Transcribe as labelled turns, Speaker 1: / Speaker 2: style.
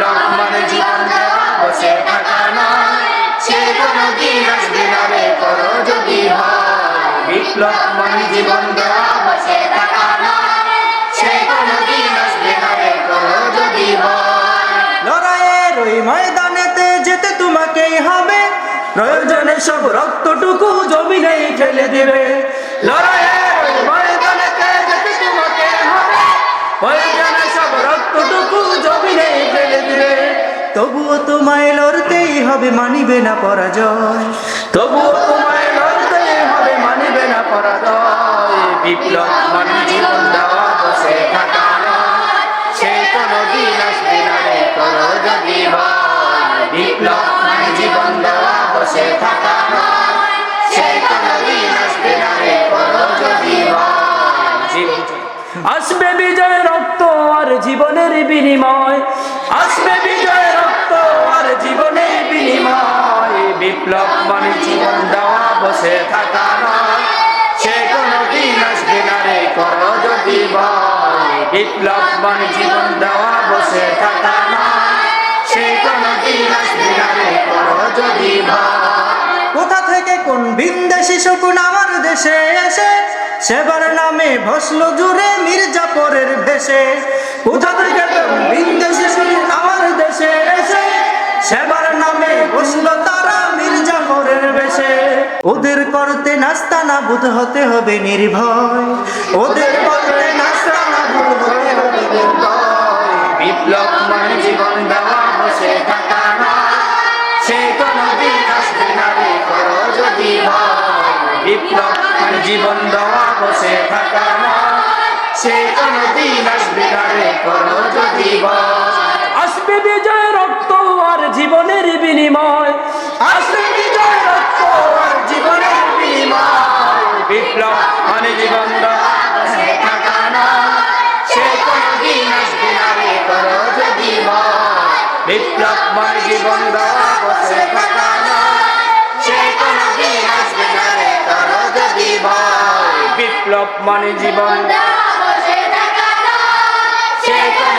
Speaker 1: মানে জীবন দেওয়া, বসে থাকা নয়। সে কোনো দিন আসবে না রে করো যদি হয়। বিপ্লব জীবন দেওয়া, বসে থাকা নয়। সে কোনো দিন আসবে না রে করো যদি হয়। লড়াইয়ের ওই ময়দানেতে যেতে তোমাকেই হবে। প্রয়োজনে সব রক্তটুকু জমিনেই ফেলে দিবে। লড়াইয়ের তবুও তোমায় লড়তেই হবে, মানিবে না পরাজয়। তবুও তোমায় লড়তেই হবে, মানিবে না পরাজয়। বিপ্লব মানে জীবন দেওয়া বসে সে কোনো দিন আসবে না রে যদি বিপ্লব জীবন থাকা সে কোনো দিন আসবে না রে যদি
Speaker 2: আসবে বিজয় রক্ত আর জীবনের বিনিময়।
Speaker 1: আসবে বিপ্লব মানে জীবন দেওয়া বসে থাকা নয়। সে কোনো দিন আসবে না রে, করো যদি বিপ্লব মানে জীবন দেওয়া বসে থাকা নয়। সে কোনো দিন আসবে না রে, করো যদি কোথা থেকে কোন বিন্দেশি শকুন আমার দেশে এসে? সেবার নামে ভসল জুড়ে মির্জাপরের ভেসে। কোথা থেকে কোন বিন্দেশি ওদের করতে নাস্তা না বুধ হতে হবে নির্ভয়। ওদের করতে নাস্তা না বুধ হতে হবে নির্ভয়। বিপ্লব মানে জীবন দেওয়া বসে থাকা সে কোনো দিন আসবে না রে, করো যদি বিপ্লব মানে জীবন দেওয়া, সে করো যদি
Speaker 2: আসবে বিজয় রক্ত আর জীবনের বিনিময়।
Speaker 1: জীবন দেওয়া বসে থাকা নয় সে কোনো আসবে না রে করো যদি ভয় বিপ্লব মানে জীবন। সে রে করো যদি ভয়